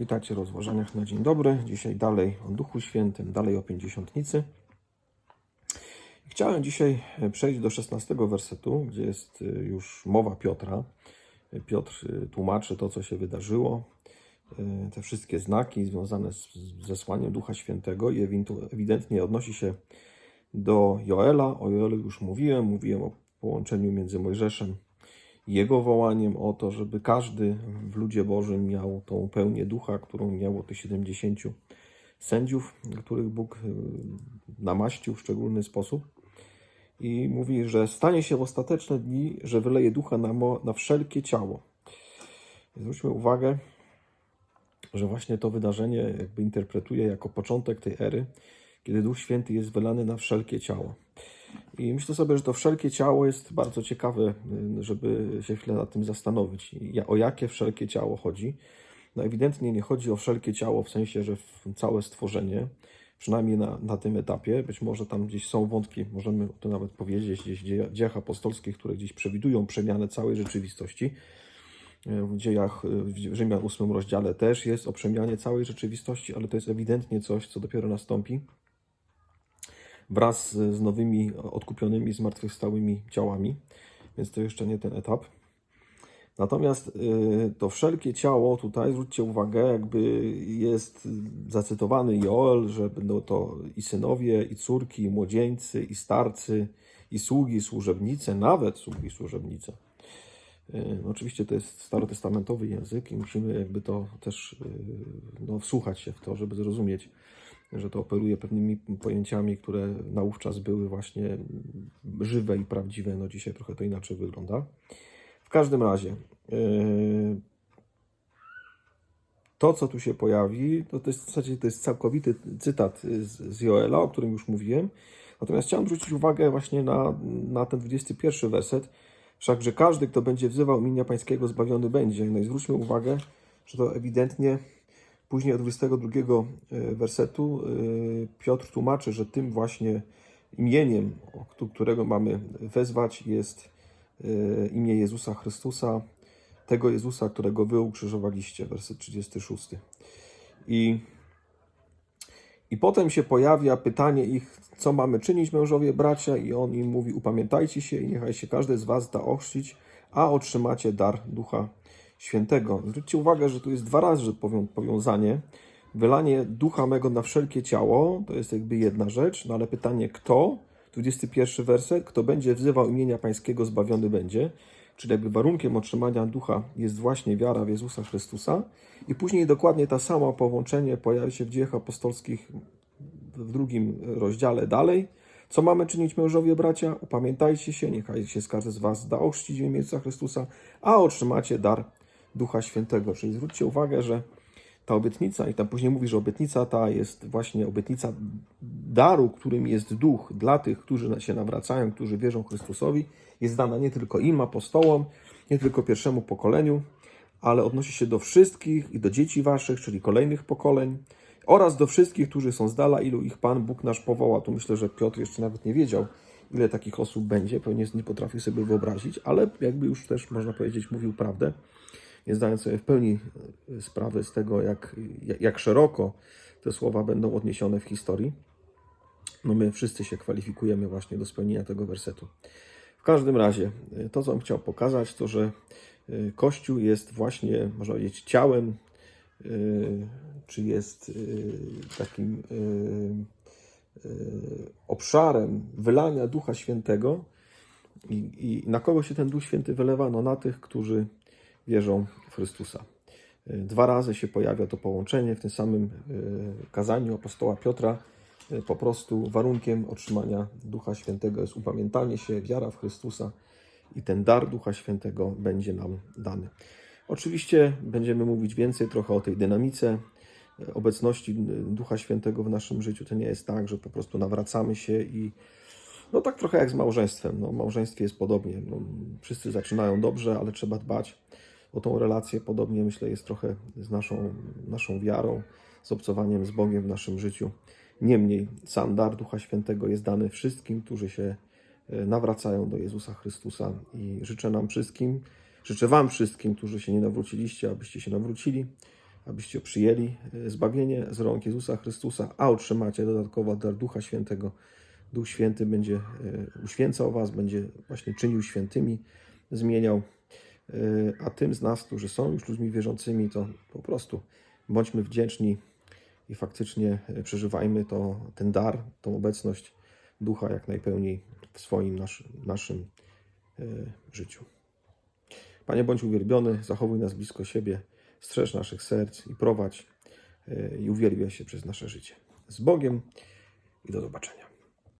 Witajcie rozważaniach na dzień dobry. Dzisiaj dalej o Duchu Świętym, dalej o Pięćdziesiątnicy. Chciałem dzisiaj przejść do 16 wersetu, gdzie jest y, już mowa Piotra. Piotr y, tłumaczy to, co się wydarzyło, y, te wszystkie znaki związane z zesłaniem Ducha Świętego i ewidentnie odnosi się do Joela. O Joelu już mówiłem, mówiłem o połączeniu między Mojżeszem jego wołaniem o to, żeby każdy w ludzie Bożym miał tą pełnię ducha, którą miało tych 70 sędziów, których Bóg y, namaścił w szczególny sposób. I mówi, że stanie się w ostateczne dni, że wyleje ducha na, na wszelkie ciało. Zwróćmy uwagę, że właśnie to wydarzenie jakby interpretuje jako początek tej ery, kiedy Duch Święty jest wylany na wszelkie ciało. I myślę sobie, że to wszelkie ciało jest bardzo ciekawe, y, żeby się chwilę nad tym zastanowić. O jakie wszelkie ciało chodzi? No ewidentnie nie chodzi o wszelkie ciało w sensie, że całe stworzenie, przynajmniej na, na tym etapie. Być może tam gdzieś są wątki, możemy o tym nawet powiedzieć, gdzieś w dzieja- dziejach apostolskich, które gdzieś przewidują przemianę całej rzeczywistości. Y, W dziejach, y, w Rzymian 8 rozdziale też jest o przemianie całej rzeczywistości, ale to jest ewidentnie coś, co dopiero nastąpi wraz z nowymi, odkupionymi, zmartwychwstałymi ciałami, więc to jeszcze nie ten etap. Natomiast y, to wszelkie ciało tutaj, zwróćcie uwagę, jakby jest zacytowany Joel, że będą to i synowie, i córki, i młodzieńcy, i starcy, i sługi, i służebnice, nawet sługi, i służebnice. No Oczywiście to jest starotestamentowy język i musimy jakby to też y, no, wsłuchać się w to, żeby zrozumieć, że to operuje pewnymi pojęciami, które naówczas były właśnie żywe i prawdziwe. No dzisiaj trochę to inaczej wygląda. W każdym razie, yy, to co tu się pojawi, to, to jest w zasadzie to jest całkowity cytat z, z Joela, o którym już mówiłem. Natomiast chciałem zwrócić uwagę właśnie na, na ten 21 werset. Wszakże każdy, kto będzie wzywał imienia Pańskiego, zbawiony będzie. No i zwróćmy uwagę, że to ewidentnie Później od 22 e, wersetu e, Piotr tłumaczy, że tym właśnie imieniem, którego mamy wezwać, jest e, imię Jezusa Chrystusa, tego Jezusa, którego wy ukrzyżowaliście, werset 36. I, I potem się pojawia pytanie ich, co mamy czynić, mężowie, bracia, i on im mówi: Upamiętajcie się i niechaj się każdy z was da ochrzcić, a otrzymacie dar Ducha Świętego. Zwróćcie uwagę, że tu jest dwa razy powią- powiązanie. Wylanie ducha mego na wszelkie ciało to jest jakby jedna rzecz, no ale pytanie kto? 21 werset, kto będzie wzywał imienia Pańskiego, zbawiony będzie. Czyli jakby warunkiem otrzymania ducha jest właśnie wiara w Jezusa Chrystusa. I później dokładnie ta sama połączenie pojawia się w dziejach apostolskich w drugim rozdziale dalej. Co mamy czynić mężowie, bracia? Upamiętajcie się, niechaj się z z was da ochrzcić w imię Jezusa Chrystusa, a otrzymacie dar Ducha Świętego. Czyli zwróćcie uwagę, że ta obietnica, i tam później mówi, że obietnica ta jest właśnie obietnica daru, którym jest duch dla tych, którzy się nawracają, którzy wierzą Chrystusowi, jest dana nie tylko im, apostołom, nie tylko pierwszemu pokoleniu, ale odnosi się do wszystkich i do dzieci waszych, czyli kolejnych pokoleń, oraz do wszystkich, którzy są z dala, ilu ich Pan Bóg nasz powoła. Tu myślę, że Piotr jeszcze nawet nie wiedział, ile takich osób będzie, pewnie nie potrafił sobie wyobrazić, ale jakby już też można powiedzieć, mówił prawdę, nie zdając sobie w pełni e, sprawy z tego, jak, jak- szeroko te słowa będą odniesione w historii. No my wszyscy się kwalifikujemy właśnie do spełnienia tego wersetu. W każdym razie, y, to co bym chciał pokazać, to że y, Kościół jest właśnie, można powiedzieć, ciałem, czy jest takim obszarem wylania Ducha Świętego. I, I na kogo się ten Duch Święty wylewa? No na tych, którzy wierzą w Chrystusa. Y, Dwa razy się pojawia to połączenie w tym samym y, kazaniu apostoła Piotra. Y, Po prostu warunkiem otrzymania Ducha Świętego jest upamiętanie się, wiara w Chrystusa i ten dar Ducha Świętego będzie nam dany. Oczywiście będziemy mówić więcej trochę o tej dynamice obecności Ducha Świętego w naszym życiu. To nie jest tak, że po prostu nawracamy się i no tak trochę jak z małżeństwem. No, małżeństwie jest podobnie. No, wszyscy zaczynają dobrze, ale trzeba dbać o tą relację. Podobnie myślę jest trochę z naszą, naszą wiarą, z obcowaniem z Bogiem w naszym życiu. Niemniej sam dar Ducha Świętego jest dany wszystkim, którzy się e, nawracają do Jezusa Chrystusa i życzę nam wszystkim, życzę Wam wszystkim, którzy się nie nawróciliście, abyście się nawrócili abyście przyjęli e, zbawienie z rąk Jezusa Chrystusa, a otrzymacie dodatkowo dar Ducha Świętego. Duch Święty będzie e, uświęcał Was, będzie właśnie czynił świętymi, zmieniał. E, A tym z nas, którzy są już ludźmi wierzącymi, to po prostu bądźmy wdzięczni i faktycznie e, przeżywajmy to, ten dar, tą obecność Ducha jak najpełniej w swoim nasz, naszym e, życiu. Panie, bądź uwielbiony, zachowuj nas blisko siebie, strzeż naszych serc i prowadź i uwielbiaj się przez nasze życie. Z Bogiem i do zobaczenia.